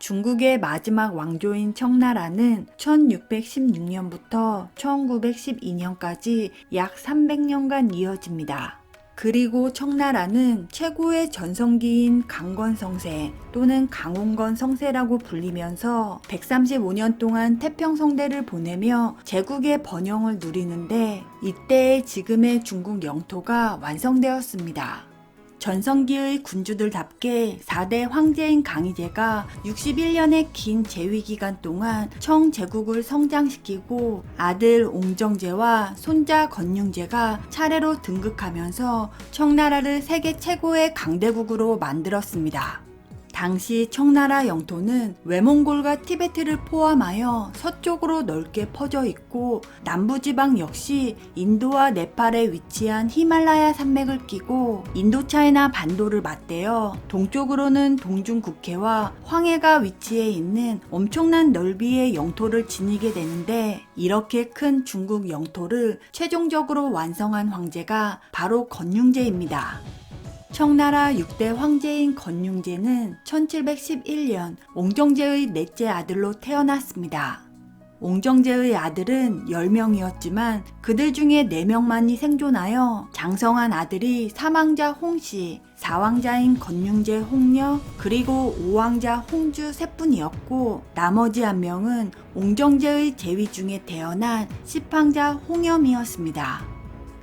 중국의 마지막 왕조인 청나라는 1616년부터 1912년까지 약 300년간 이어집니다. 그리고 청나라는 최고의 전성기인 강건 성세 또는 강원건 성세라고 불리면서 135년 동안 태평성대를 보내며 제국의 번영을 누리는데 이때의 지금의 중국 영토가 완성되었습니다. 전성기의 군주들답게 4대 황제인 강희제가 61년의 긴 재위 기간 동안 청제국을 성장시키고 아들 옹정제와 손자 건융제가 차례로 등극하면서 청나라를 세계 최고의 강대국으로 만들었습니다. 당시 청나라 영토는 외몽골과 티베트를 포함하여 서쪽으로 넓게 퍼져 있고 남부지방 역시 인도와 네팔에 위치한 히말라야 산맥을 끼고 인도차이나 반도를 맞대어 동쪽으로는 동중국해와 황해가 위치해 있는 엄청난 넓이의 영토를 지니게 되는데 이렇게 큰 중국 영토를 최종적으로 완성한 황제가 바로 건융제입니다. 청나라 6대 황제인 건융제는 1711년 옹정제의 넷째 아들로 태어났습니다. 옹정제의 아들은 10명이었지만 그들 중에 4명만이 생존하여 장성한 아들이 사망자 홍씨, 사왕자인 건융제 홍녀, 그리고 오왕자 홍주 세뿐이었고 나머지 한 명은 옹정제의 제위 중에 태어난 십황자 홍염이었습니다.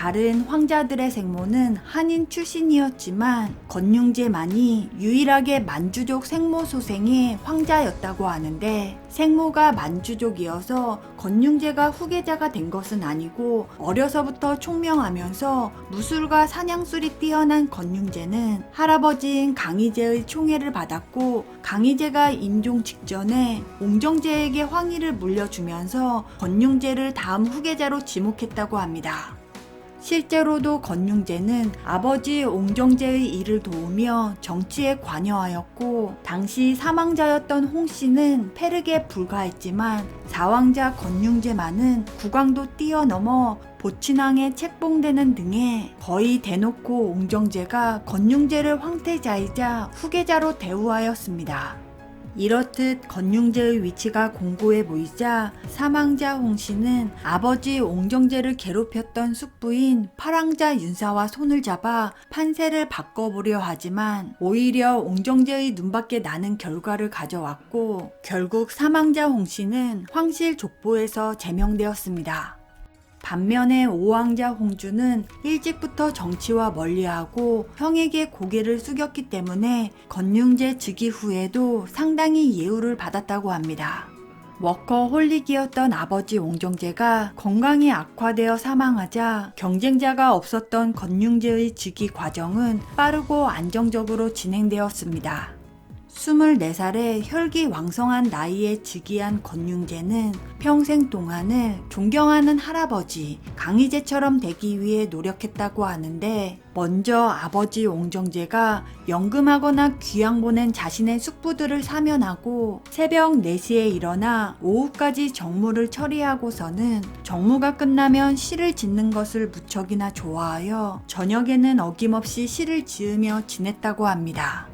다른 황자들의 생모는 한인 출신이었지만 건융제만이 유일하게 만주족 생모 소생의 황자였다고 하는데 생모가 만주족이어서 건융제가 후계자가 된 것은 아니고 어려서부터 총명하면서 무술과 사냥술이 뛰어난 건융제는 할아버지인 강희제의 총애를 받았고 강희제가 임종 직전에 옹정제에게 황위를 물려주면서 건융제를 다음 후계자로 지목했다고 합니다. 실제로도 건융제는 아버지 옹정제의 일을 도우며 정치에 관여하였고 당시 사망자였던 홍 씨는 패르게 불과했지만 사왕자 건융제만은 국왕도 뛰어넘어 보친왕에 책봉되는 등의 거의 대놓고 옹정제가 건융제를 황태자이자 후계자로 대우하였습니다. 이렇듯 건융제의 위치가 공고해 보이자 사망자 홍씨는 아버지 옹정제를 괴롭혔던 숙부인 파랑자 윤사와 손을 잡아 판세를 바꿔보려 하지만 오히려 옹정제의 눈밖에 나는 결과를 가져왔고 결국 사망자 홍씨는 황실 족보에서 제명되었습니다. 반면에 오왕자 홍주는 일찍부터 정치와 멀리하고 형에게 고개를 숙였기 때문에 건융제 즉위 후에도 상당히 예우를 받았다고 합니다. 워커 홀릭이었던 아버지 옹정제가 건강이 악화되어 사망하자 경쟁자가 없었던 건융제의 즉위 과정은 빠르고 안정적으로 진행되었습니다. 24살의 혈기 왕성한 나이에 즉위한 건융제는 평생 동안을 존경하는 할아버지 강희제처럼 되기 위해 노력했다고 하는데 먼저 아버지 옹정제가 연금하거나 귀양 보낸 자신의 숙부들을 사면하고 새벽 4시에 일어나 오후까지 정무를 처리하고서는 정무가 끝나면 시를 짓는 것을 무척이나 좋아하여 저녁에는 어김없이 시를 지으며 지냈다고 합니다.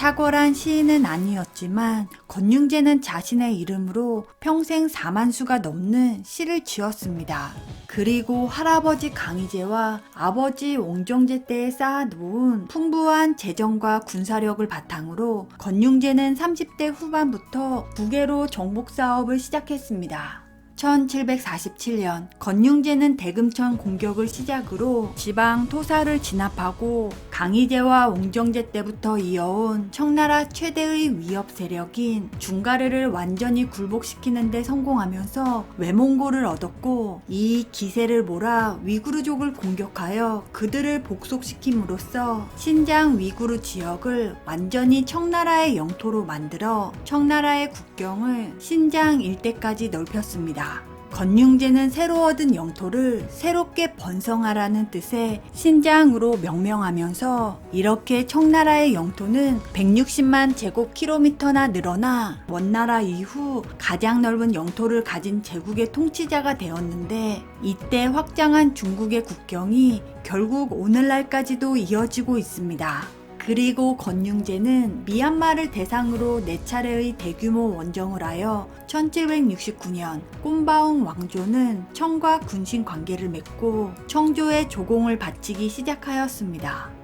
탁월한 시인은 아니었지만 건융제는 자신의 이름으로 평생 4만 수가 넘는 시를 지었습니다. 그리고 할아버지 강희제와 아버지 옹정제 때에 쌓아놓은 풍부한 재정과 군사력을 바탕으로 건융제는 30대 후반부터 국외로 정복 사업을 시작했습니다. 1747년 건융제는 대금천 공격을 시작으로 지방 토사를 진압하고 강희제와 옹정제 때부터 이어온 청나라 최대의 위협 세력인 중가르를 완전히 굴복시키는 데 성공하면서 외몽고를 얻었고 이 기세를 몰아 위구르족을 공격하여 그들을 복속시킴으로써 신장 위구르 지역을 완전히 청나라의 영토로 만들어 청나라의 국경을 신장 일대까지 넓혔습니다. 건융제는 새로 얻은 영토를 새롭게 번성하라는 뜻의 신장으로 명명하면서 이렇게 청나라의 영토는 160만 제곱킬로미터나 늘어나 원나라 이후 가장 넓은 영토를 가진 제국의 통치자가 되었는데 이때 확장한 중국의 국경이 결국 오늘날까지도 이어지고 있습니다. 그리고 건융제는 미얀마를 대상으로 네 차례의 대규모 원정을 하여 1769년 꼼바옹 왕조는 청과 군신 관계를 맺고 청조의 조공을 바치기 시작하였습니다.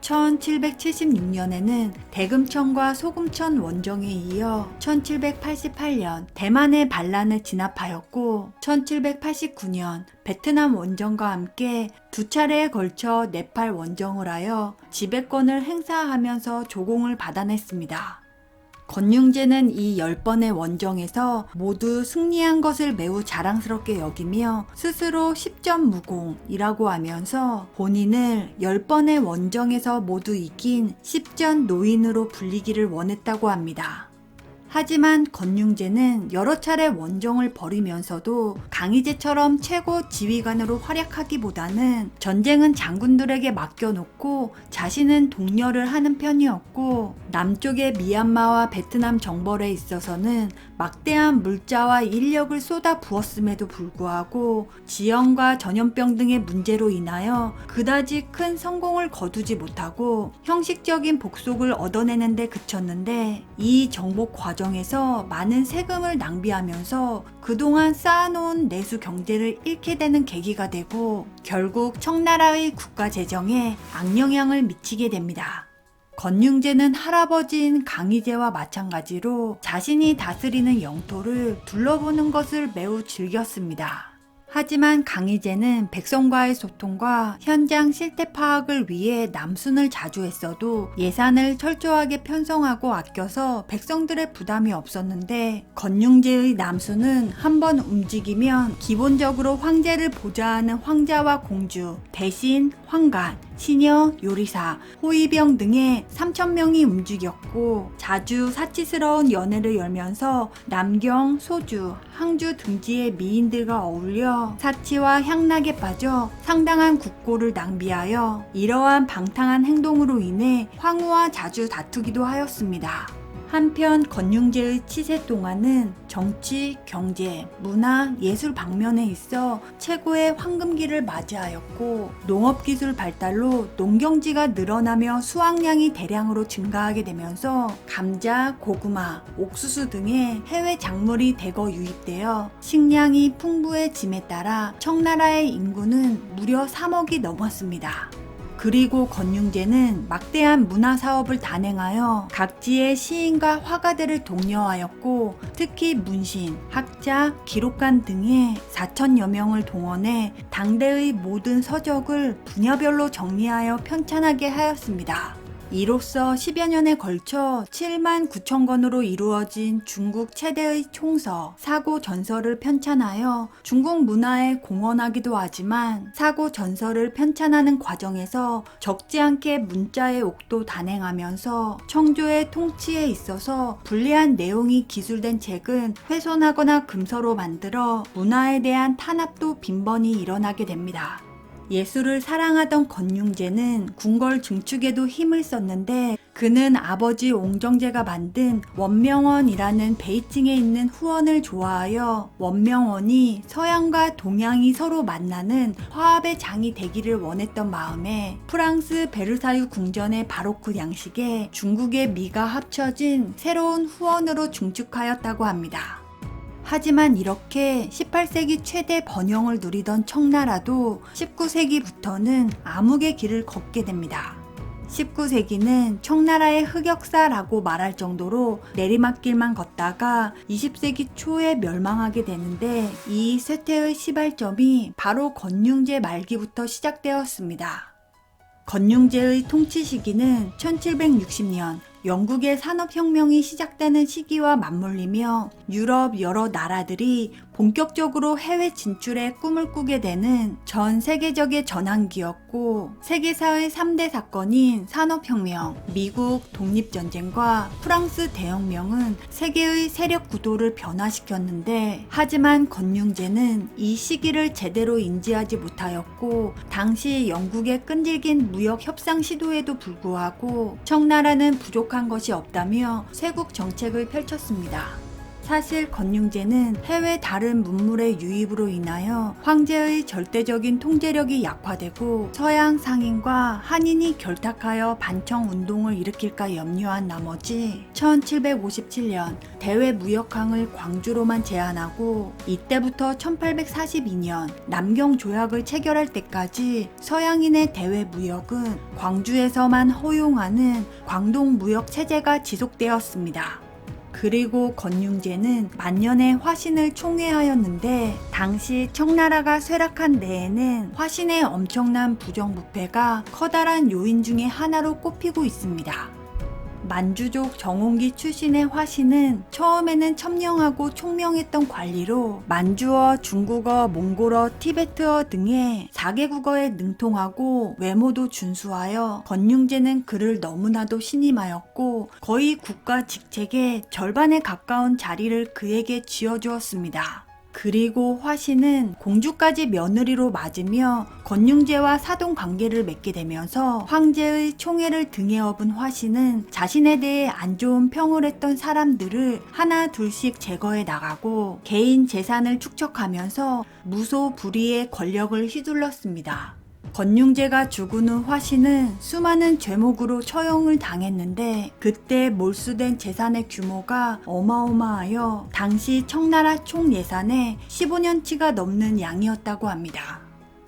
1776년에는 대금천과 소금천 원정에 이어 1788년 대만의 반란을 진압하였고 1789년 베트남 원정과 함께 두 차례에 걸쳐 네팔 원정을 하여 지배권을 행사하면서 조공을 받아냈습니다. 건융제는 이 10번의 원정에서 모두 승리한 것을 매우 자랑스럽게 여기며 스스로 10점 무공이라고 하면서 본인을 10번의 원정에서 모두 이긴 10전 노인으로 불리기를 원했다고 합니다. 하지만 건융제는 여러 차례 원정을 벌이면서도 강희제처럼 최고 지휘관으로 활약하기보다는 전쟁은 장군들에게 맡겨놓고 자신은 독려를 하는 편이었고 남쪽의 미얀마와 베트남 정벌에 있어서는 막대한 물자와 인력을 쏟아 부었음에도 불구하고 지연과 전염병 등의 문제로 인하여 그다지 큰 성공을 거두지 못하고 형식적인 복속을 얻어내는 데 그쳤는데 이 정복 과정에서 많은 세금을 낭비하면서 그동안 쌓아놓은 내수 경제를 잃게 되는 계기가 되고 결국 청나라의 국가 재정에 악영향을 미치게 됩니다. 건융제는 할아버지인 강희제와 마찬가지로 자신이 다스리는 영토를 둘러보는 것을 매우 즐겼습니다. 하지만 강희제는 백성과의 소통과 현장 실태 파악을 위해 남순을 자주 했어도 예산을 철저하게 편성하고 아껴서 백성들의 부담이 없었는데 건융제의 남순은 한 번 움직이면 기본적으로 황제를 보좌하는 황자와 공주, 대신 황간, 시녀, 요리사, 호위병 등의 3천명이 움직였고 자주 사치스러운 연애를 열면서 남경, 소주, 항주 등지의 미인들과 어울려 사치와 향락에 빠져 상당한 국고를 낭비하여 이러한 방탕한 행동으로 인해 황후와 자주 다투기도 하였습니다. 한편 건융제의 치세 동안은 정치, 경제, 문화, 예술 방면에 있어 최고의 황금기를 맞이하였고 농업기술 발달로 농경지가 늘어나며 수확량이 대량으로 증가하게 되면서 감자, 고구마, 옥수수 등의 해외 작물이 대거 유입되어 식량이 풍부해짐에 따라 청나라의 인구는 무려 3억이 넘었습니다. 그리고 건융제는 막대한 문화 사업을 단행하여 각지의 시인과 화가들을 독려하였고 특히 문신, 학자, 기록관 등의 4천여 명을 동원해 당대의 모든 서적을 분야별로 정리하여 편찬하게 하였습니다. 이로써 10여 년에 걸쳐 7만 9천 권으로 이루어진 중국 최대의 총서, 사고 전설을 편찬하여 중국 문화에 공헌하기도 하지만 사고 전설을 편찬하는 과정에서 적지 않게 문자의 옥도 단행하면서 청조의 통치에 있어서 불리한 내용이 기술된 책은 훼손하거나 금서로 만들어 문화에 대한 탄압도 빈번히 일어나게 됩니다. 예술을 사랑하던 건융제는 궁궐 증축에도 힘을 썼는데 그는 아버지 옹정제가 만든 원명원이라는 베이징에 있는 후원을 좋아하여 원명원이 서양과 동양이 서로 만나는 화합의 장이 되기를 원했던 마음에 프랑스 베르사유 궁전의 바로크 양식에 중국의 미가 합쳐진 새로운 후원으로 증축하였다고 합니다. 하지만 이렇게 18세기 최대 번영을 누리던 청나라도 19세기부터는 암흑의 길을 걷게 됩니다. 19세기는 청나라의 흑역사라고 말할 정도로 내리막길만 걷다가 20세기 초에 멸망하게 되는데 이 쇠퇴의 시발점이 바로 건융제 말기부터 시작되었습니다. 건융제의 통치 시기는 1760년 영국의 산업혁명이 시작되는 시기와 맞물리며 유럽 여러 나라들이 본격적으로 해외 진출에 꿈을 꾸게 되는 전 세계적의 전환기였고 세계사의 3대 사건인 산업혁명, 미국 독립전쟁과 프랑스 대혁명은 세계의 세력 구도를 변화시켰는데 하지만 건융제는 이 시기를 제대로 인지하지 못하였고 당시 영국의 끈질긴 무역 협상 시도에도 불구하고 청나라는 부족한 것이 없다며 쇄국 정책을 펼쳤습니다. 사실 건융제는 해외 다른 문물의 유입으로 인하여 황제의 절대적인 통제력이 약화되고 서양 상인과 한인이 결탁하여 반청 운동을 일으킬까 염려한 나머지 1757년 대외 무역항을 광주로만 제한하고 이때부터 1842년 남경 조약을 체결할 때까지 서양인의 대외 무역은 광주에서만 허용하는 광동 무역 체제가 지속되었습니다. 그리고 건융제는 만년의 화신을 총회하였는데 당시 청나라가 쇠락한 데에는 화신의 엄청난 부정부패가 커다란 요인 중의 하나로 꼽히고 있습니다. 만주족 정홍기 출신의 화신은 처음에는 첨령하고 총명했던 관리로 만주어, 중국어, 몽골어, 티베트어 등의 4개 국어에 능통하고 외모도 준수하여 건융제는 그를 너무나도 신임하였고 거의 국가 직책의 절반에 가까운 자리를 그에게 쥐어주었습니다. 그리고 화신은 공주까지 며느리로 맞으며 건융제와 사돈 관계를 맺게 되면서 황제의 총애를 등에 업은 화신은 자신에 대해 안 좋은 평을 했던 사람들을 하나 둘씩 제거해 나가고 개인 재산을 축적하면서 무소 불위의 권력을 휘둘렀습니다. 건융제가 죽은 후 화신은 수많은 죄목으로 처형을 당했는데 그때 몰수된 재산의 규모가 어마어마하여 당시 청나라 총 예산의 15년치가 넘는 양이었다고 합니다.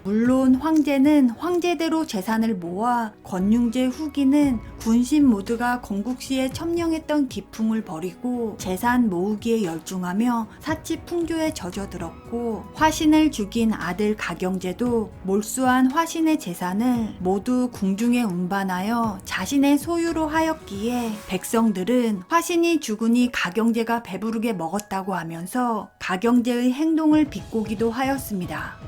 물론 황제는 황제대로 재산을 모아 건융제 후기는 군신 모두가 건국시에 첨령했던 기풍을 버리고 재산 모으기에 열중하며 사치 풍조에 젖어들었고 화신을 죽인 아들 가경제도 몰수한 화신의 재산을 모두 궁중에 운반하여 자신의 소유로 하였기에 백성들은 화신이 죽으니 가경제가 배부르게 먹었다고 하면서 가경제의 행동을 비꼬기도 하였습니다.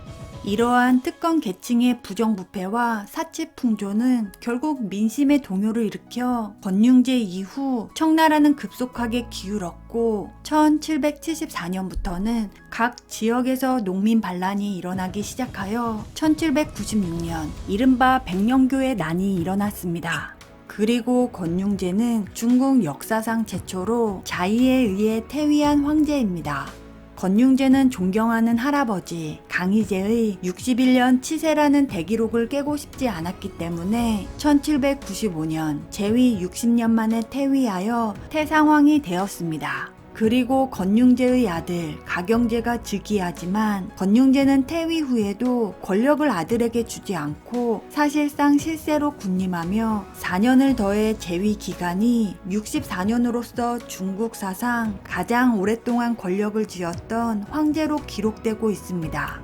이러한 특권 계층의 부정부패와 사치 풍조는 결국 민심의 동요를 일으켜 건융제 이후 청나라는 급속하게 기울었고 1774년부터는 각 지역에서 농민 반란이 일어나기 시작하여 1796년 이른바 백령교의 난이 일어났습니다. 그리고 건융제는 중국 역사상 최초로 자의에 의해 퇴위한 황제입니다. 건융제는 존경하는 할아버지 강희제의 61년 치세라는 대기록을 깨고 싶지 않았기 때문에 1795년 제위 60년 만에 퇴위하여 태상황이 되었습니다. 그리고 건융제의 아들 가경제가 즉위하지만 건융제는 퇴위 후에도 권력을 아들에게 주지 않고 사실상 실세로 군림하며 4년을 더해 재위 기간이 64년으로서 중국 사상 가장 오랫동안 권력을 쥐었던 황제로 기록되고 있습니다.